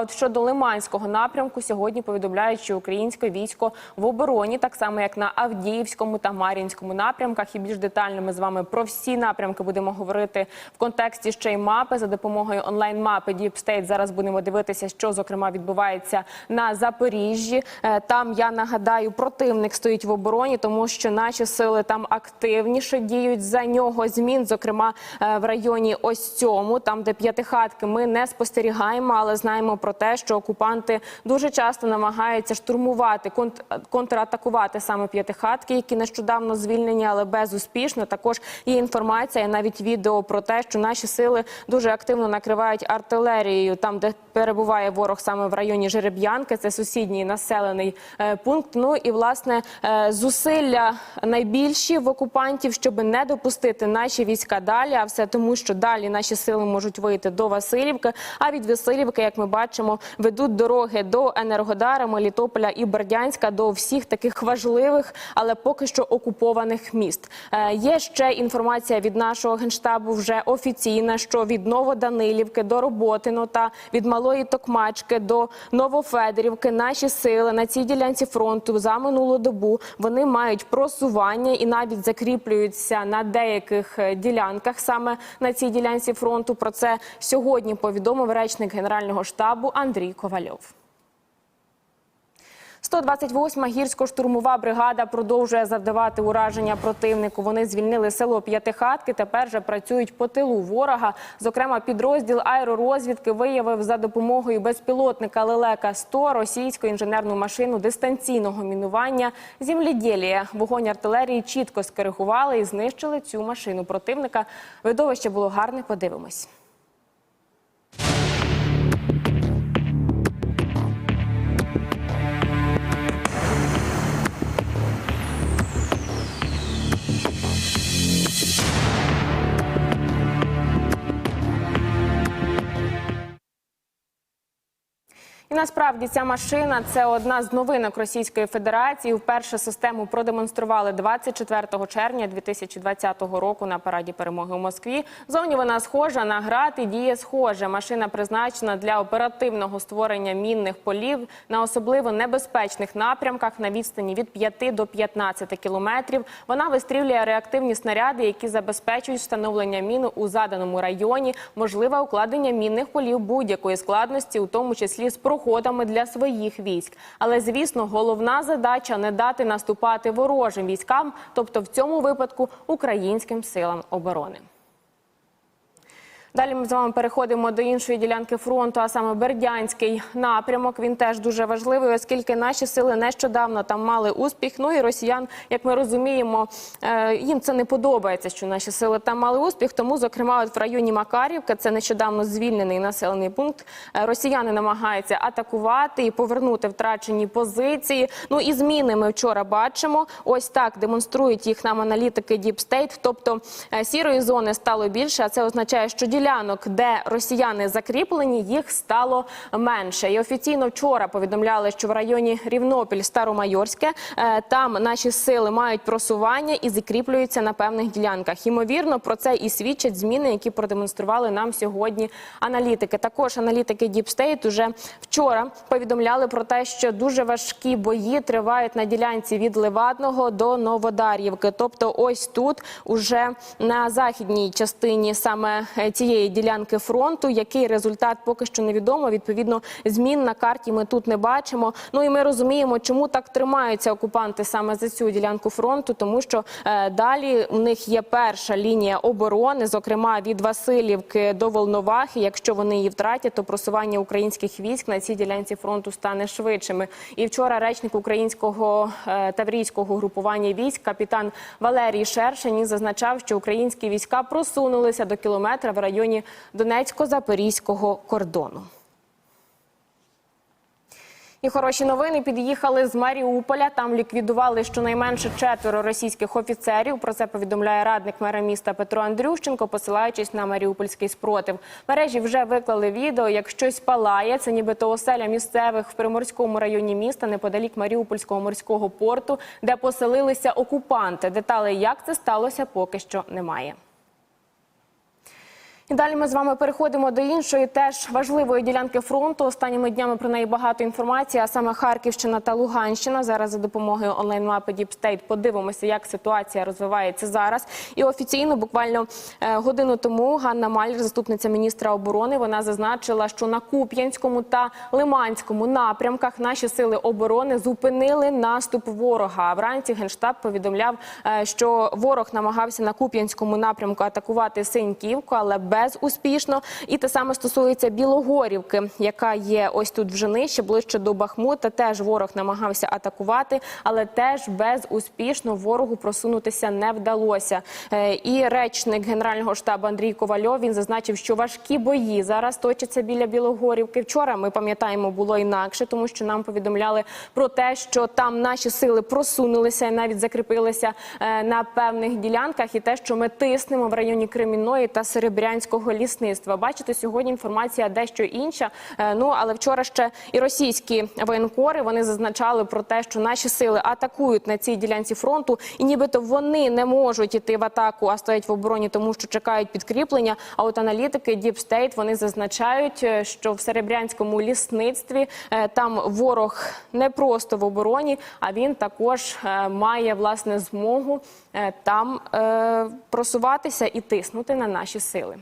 От щодо Лиманського напрямку, сьогодні повідомляють, що українське військо в обороні, так само як на Авдіївському та Мар'їнському напрямках. І більш детально ми з вами про всі напрямки будемо говорити в контексті ще й мапи за допомогою онлайн-мапи Deep State. Зараз будемо дивитися, що зокрема відбувається на Запоріжжі. Е, Там я нагадаю, противник стоїть в обороні, тому що наші сили там активніше діють за нього. Змін, зокрема е, в районі ось цьому, там де п'ятихатки, ми не спостерігаємо, але знаємо про те, що окупанти дуже часто намагаються штурмувати конт- контратакувати саме п'ятихатки, які нещодавно звільнені, але безуспішно. Також є інформація, навіть відео про те, що наші сили дуже активно накривають артилерією, там де перебуває ворог саме в районі Жереб'янки. Це сусідній населений е, пункт. Ну і власне е, зусилля найбільші в окупантів, щоб не допустити наші війська далі. А все тому, що далі наші сили можуть вийти до Васильівки. А від Васильівки, як ми бачимо, ведуть дороги до Енергодара, Мелітополя і Бердянська до всіх таких важливих, але поки що окупованих міст. Е, Є ще інформація від нашого генштабу, вже офіційна, що від Новоданилівки до Роботино та від Малої Токмачки до Новофедерівки наші сили на цій ділянці фронту за минулу добу вони мають просування і навіть закріплюються на деяких е, ділянках саме на цій ділянці фронту. Про це сьогодні повідомив речник Генерального штабу Андрій Ковальов. 128-ма гірсько-штурмова бригада продовжує завдавати ураження противнику. Вони звільнили село П'ятихатки. Тепер же працюють по тилу ворога. Зокрема, підрозділ аеророзвідки виявив за допомогою безпілотника лелека 100 російську інженерну машину дистанційного мінування земліділія. Вогонь артилерії чітко скоригували і знищили цю машину противника. Видовище було гарне. Подивимось. І насправді ця машина це одна з новинок Російської Федерації. Вперше систему продемонстрували 24 червня 2020 року на параді перемоги у Москві. Зовні вона схожа на град і діє схоже. Машина призначена для оперативного створення мінних полів на особливо небезпечних напрямках на відстані від 5 до 15 кілометрів. Вона вистрілює реактивні снаряди, які забезпечують встановлення міни у заданому районі, можливе укладення мінних полів будь-якої складності, у тому числі з проходами для своїх військ. Але звісно, головна задача не дати наступати ворожим військам, тобто в цьому випадку українським силам оборони. Далі ми з вами переходимо до іншої ділянки фронту, а саме Бердянський напрямок. Він теж дуже важливий, оскільки наші сили нещодавно там мали успіх. Ну і росіян, як ми розуміємо, е, їм це не подобається, що наші сили там мали успіх. Тому, зокрема, от в районі Макарівка, це нещодавно звільнений населений пункт. е, Росіяни намагаються атакувати і повернути втрачені позиції. Ну і зміни ми вчора бачимо. Ось так демонструють їх нам аналітики State. Тобто е, сірої зони стало більше, а це означає, що ділянок, де росіяни закріплені, їх стало менше. І офіційно вчора повідомляли, що в районі Рівнопіль, Старомайорське, е, там наші сили мають просування і закріплюються на певних ділянках. Ймовірно, про це і свідчать зміни, які продемонстрували нам сьогодні аналітики. Також аналітики State уже вчора повідомляли про те, що дуже важкі бої тривають на ділянці від Левадного до Новодар'ївки. Тобто, ось тут, уже на західній частині саме е, цієї ділянки фронту. Який результат поки що невідомо. Відповідно, змін на карті ми тут не бачимо. Ну і ми розуміємо, чому так тримаються окупанти саме за цю ділянку фронту, тому що е, далі у них є перша лінія оборони, зокрема від Васильівки до Волновахи. Якщо вони її втратять, то просування українських військ на цій ділянці фронту стане швидшими. І вчора речник українського е, таврійського групування військ, капітан Валерій Шершені, зазначав, що українські війська просунулися до кілометра в районі Донецько-Запорізького кордону. І хороші новини під'їхали з Маріуполя. Там ліквідували щонайменше четверо російських офіцерів. Про це повідомляє радник мера міста Петро Андрющенко, посилаючись на маріупольський спротив. Мережі вже виклали відео. Як щось палає, це нібито оселя місцевих в Приморському районі міста, неподалік Маріупольського морського порту, де поселилися окупанти. Деталей, як це сталося, поки що немає. І далі ми з вами переходимо до іншої теж важливої ділянки фронту. Останніми днями про неї багато інформації, а саме Харківщина та Луганщина. Зараз за допомогою онлайн-мапи Deep State подивимося, як ситуація розвивається зараз. І офіційно, буквально е, годину тому, Ганна Малір, заступниця міністра оборони, вона зазначила, що на Куп'янському та Лиманському напрямках наші сили оборони зупинили наступ ворога. Вранці генштаб повідомляв, е, що ворог намагався на Куп'янському напрямку атакувати Синьківку, але безуспішно. І те саме стосується Білогорівки, яка є ось тут вже нижче, ближче до Бахмута. Теж ворог намагався атакувати, але теж безуспішно ворогу просунутися не вдалося. Е, І речник генерального штабу Андрій Ковальов він зазначив, що важкі бої зараз точаться біля Білогорівки. Вчора ми пам'ятаємо, було інакше, тому що нам повідомляли про те, що там наші сили просунулися і навіть закріпилися е, на певних ділянках, і те, що ми тиснемо в районі Кремінної та Серебрянського лісництва. Бачите, сьогодні інформація дещо інша. Е, Ну але вчора ще і російські воєнкори вони зазначали про те, що наші сили атакують на цій ділянці фронту, і нібито вони не можуть іти в атаку, а стоять в обороні, тому що чекають підкріплення. А от аналітики Deep State, вони зазначають, е, що в Серебрянському лісництві е, там ворог не просто в обороні, а він також має власне змогу там просуватися і тиснути на наші сили.